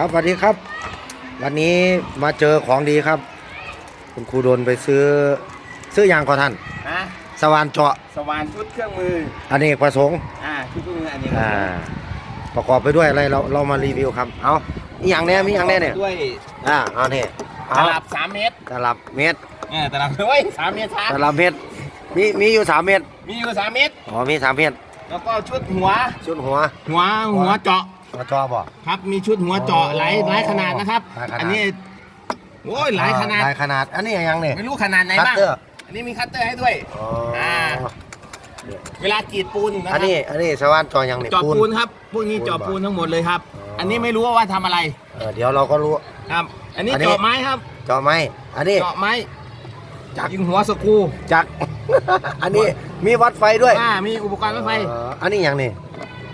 ครับสวัสดีครับ วันนี้มาเจอของดีครับ คุณครูโดนไปซื้อซื้ออยางก่อนท่าน ฮะสว่านเจาะสว่านชุดเครื่องมือ อันนี้ประสงค์อ่าชุดเครื่องมืออันนี้อ่าประกอบไปด้วยอะไรเราเรามารีวิวครับเอาอีอย่างเนี้ยมีอย่างเนี้ยเนี่ยด้วยอ่าเอาเนี่ยตเอาลับสามเมตรตลับเมตรเออตลับด้วยสามเมตรช้าตลับเมตรมีมีอยู่สามเมตรมีอยู่สามเมตร อ๋อมีสามเมตรแล้วก็ชุดหัว ชุดหัวหัวหัวเจาะ หัวจอบ่ ครับมีชุดหัวเจาะหลายหลายขนาดนะครับ หลายขนาด อันนี้โอ้ยหลายขนาด หลายขนาด อันนี้อย่างเนี่ย ไม่รู้ขนาดไหนคัตบ้างเตอร์ อันนี้มีคัตเตอร์ให้ด้วย อ๋ออ่า เวลากรีดปูนนะคอัรันนี้อันนี้สว่านเจออย่างเนี่ย เจาะปูนครับพวกนี้เจาะปูนทั้งหมดเลยครับ อ๋ออั อันนี้ไม่รู้ว่าทำอะไรเออเดี๋ยวเราก็รู้ ครับ อันนี้อันนี้ เจาะไม้ครับเจาะไม้อันนี้ เจาะไม้จักรยิงหัวสกรูจักร อันนี้มีวัดไฟด้วยอ่ามีอุปกรณ์รถไฟ เอออันนี้อย่างนี้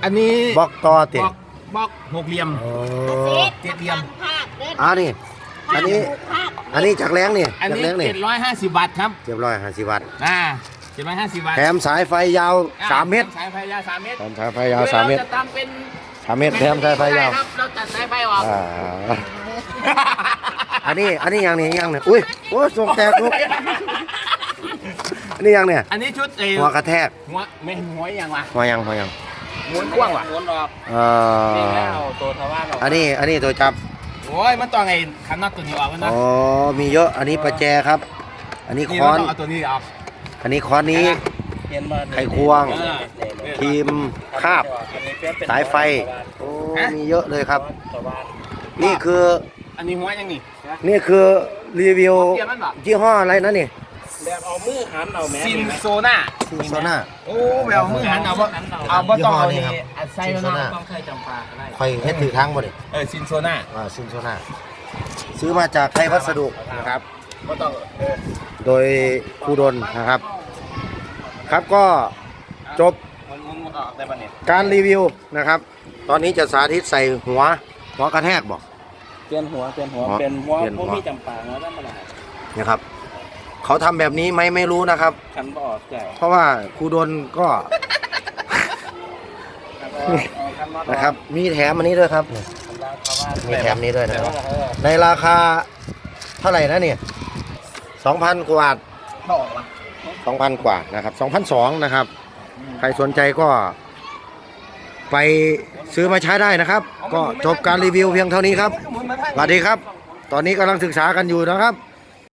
อันนี้บล็อกต่อติบล็อก บล็อกหกเหลี่ยม อ๋อเจ็ดเหลี่ยมอันนี้อันนี้ อันนี้จักรแรงนี่อันจักรนี้แรงนี่เจ็ดร้อยห้าสิบวัตต์ครับเรียบร้อยห้าสิบวัตต์อ่าเจ็ดร้อยห้าสิบวัตต์แถมสายไฟยาวอ่สามเมตรสายไฟยาวสามเมตรแถมสายไฟยาวสามเมตรเราจะทำเป็นสามเมตรแถมสายไฟยาวครับเราตัดสายไฟออก อ่าอันนี้ อันนี้อย่างนี้อย่างนี้อุ้ย โอ้ยส่งแตกลูกอันนี้อย่างเนี่ย อันนี้ชุดเอหัวกระแทกหัวไม่หัวอย่างวะหัวยังหัวยัง ม้วนกว้างวะม้วนออกเอ่อนี่แล้วตัวทว่าเราอันนี้อันนี้ตัวจับโอ้ยมันต้องไอ้คันน็อตตัวนี้ออกมันนะอ๋อมีเยอะอันนี้ประแจครับ อันนี้นี่ค้อเรานต้องเอาตัวนี้ออก อันนี้ค้อนนี้ไขควง เออ ครีมคาบสายไฟโอ้มีเยอะเลยครับนี่คืออันนี้หัวยังนี่ นี่คือรีวิวเตรียมมันเหรอ ยี่ห้ออะไรนะนี่ แบบเอามือหันเอาแม่ซินโซน่าซินโซน่าโอ้แบบมือหันเอาบ่เอาบ่ต้องเอายี่นี่ห้อนี้ครับอัดใส่ซินมันโซน่าเนาะต้องเคยจำปาก็ได้คอยเฮ็ดถือทั้งบ่ดิเออซินโซน่าอ่าซินโซน่าซื้อมาจากไทยวัสดุนะครับบ่ต้องเออโดยครูดนนะครับ ครับก็จบมันมันออกได้ป่ะเนี่ยการรีวิวนะครับ ตอนนี้จะสาธิตใส่หัว หัวกระแทกบอกเปลี่ยนหัวเปลี่ยนหัวอ๋อเปลี่ยนหัวเปลี่ยนหัพววกมีจำปาแล้วธรรมดานะครับ เขาทำแบบนี้ไหมไม่รู้นะครับคันบ่ออกใจเพราะว่าครูดนก็คันบ่ออกนะครับ มีแถมอันนี้ด้วยครับ มีแถมนี้ด้วยนะครับ ในราคาเท่าไหร่นะเนี่ยสองพันกว่าบาทต่อวะสองพันกว่านะครับสองพันสองนะครับ ใครสนใจก็ ไปซื้อมาใช้ได้นะครับ ก็จบการรีวิวเพียงเท่านี้ครับสวัสดีครับ ตอนนี้กำลังศึกษากันอยู่นะครับ